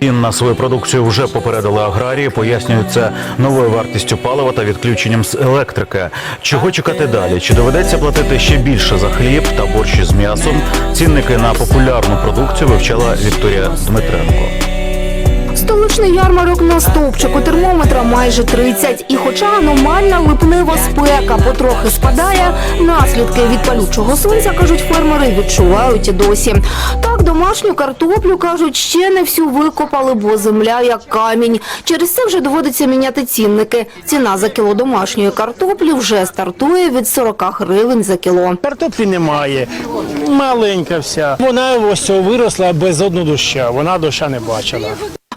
цін на свою продукцію вже попередили аграрії. Пояснюють новою вартістю палива та відключенням з електрики. Чого чекати далі? Чи доведеться платити ще більше за хліб та борщі з м'ясом? Цінники на популярну продукцію вивчала Вікторія Дмитренко. Столичний ярмарок на стовпчику термометра майже 30. І хоча аномальна липнева спека потрохи спадає, наслідки від палючого сонця, кажуть фермери, відчувають і досі. Так, домашню картоплю, кажуть, ще не всю викопали, бо земля як камінь. Через це вже доводиться міняти цінники. Ціна за кіло домашньої картоплі вже стартує від 40 гривень за кіло. Картоплі немає, маленька вся. Вона ось виросла без одного доща. Вона доща не бачила.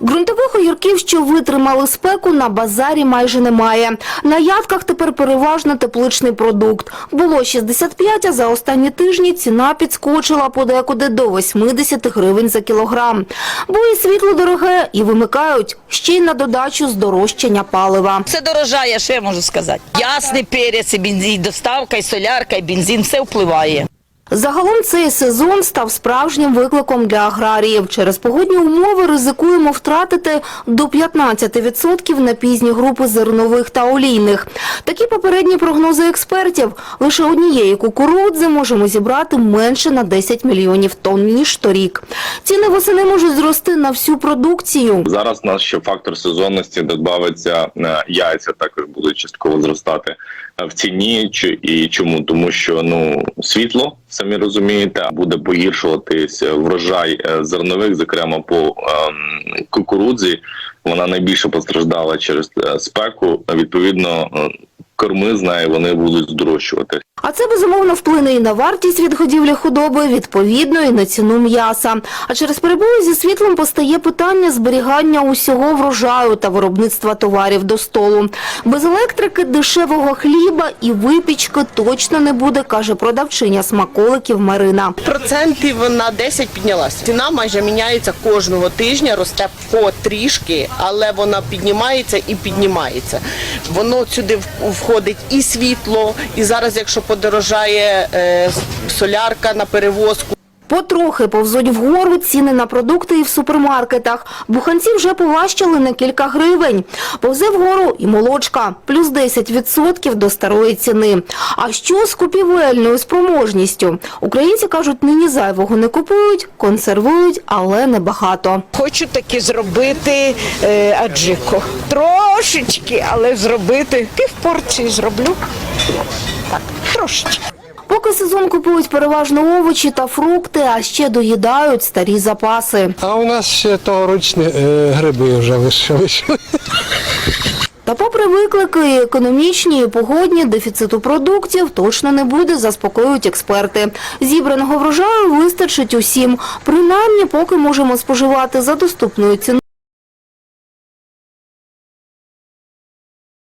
Ґрунтових огірків, що витримали спеку, на базарі майже немає. На ядках тепер переважно тепличний продукт. Було 65, а за останні тижні ціна підскочила подекуди до 80 гривень за кілограм. Бо і світло дороге, і вимикають ще й на додачу здорожчання палива. Все дорожає, що я можу сказати. Ясний перець, і бензин, доставка, і солярка, і бензин, все впливає. Загалом цей сезон став справжнім викликом для аграріїв. Через погодні умови ризикуємо втратити до 15% на пізні групи зернових та олійних. Такі попередні прогнози експертів. Лише однієї кукурудзи можемо зібрати менше на 10 мільйонів тонн, ніж торік. Ціни восени можуть зрости на всю продукцію. Зараз у нас ще фактор сезонності додбавиться е, яйця, також будуть частково зростати е, в ціні. І чому? Тому що ну світло, самі розумієте, буде погіршуватись врожай е, зернових, зокрема по ем, кукурудзі. Вона найбільше постраждала через е, спеку. Відповідно, е, корми з нею вони будуть здорожчувати. А це безумовно вплине і на вартість від годівлі худоби, відповідно і на ціну м'яса. А через перебої зі світлом постає питання зберігання усього врожаю та виробництва товарів до столу. Без електрики дешевого хліба і випічки точно не буде, каже продавчиня смаколиків Марина. Процентів на 10 піднялася. Ціна майже міняється кожного тижня, росте потрішки, але вона піднімається і піднімається. Воно сюди в- входить і світло, і зараз, якщо подорожає е, солярка на перевозку. Потрохи повзуть вгору ціни на продукти і в супермаркетах. Буханці вже поважчали на кілька гривень. Повзе вгору і молочка, плюс 10% до старої ціни. А що з купівельною спроможністю? Українці кажуть, нині зайвого не купують, консервують, але небагато. Хочу таки зробити е, аджико. Трошечки, але зробити. Пів порції зроблю. Так, трошечки. Поки сезон купують переважно овочі та фрукти, а ще доїдають старі запаси. А у нас ще тогорічні е, гриби вже вийшли. Та попри виклики і економічні і погодні, дефіциту продуктів точно не буде, заспокоюють експерти. Зібраного врожаю вистачить усім. Принаймні, поки можемо споживати за доступною ціною.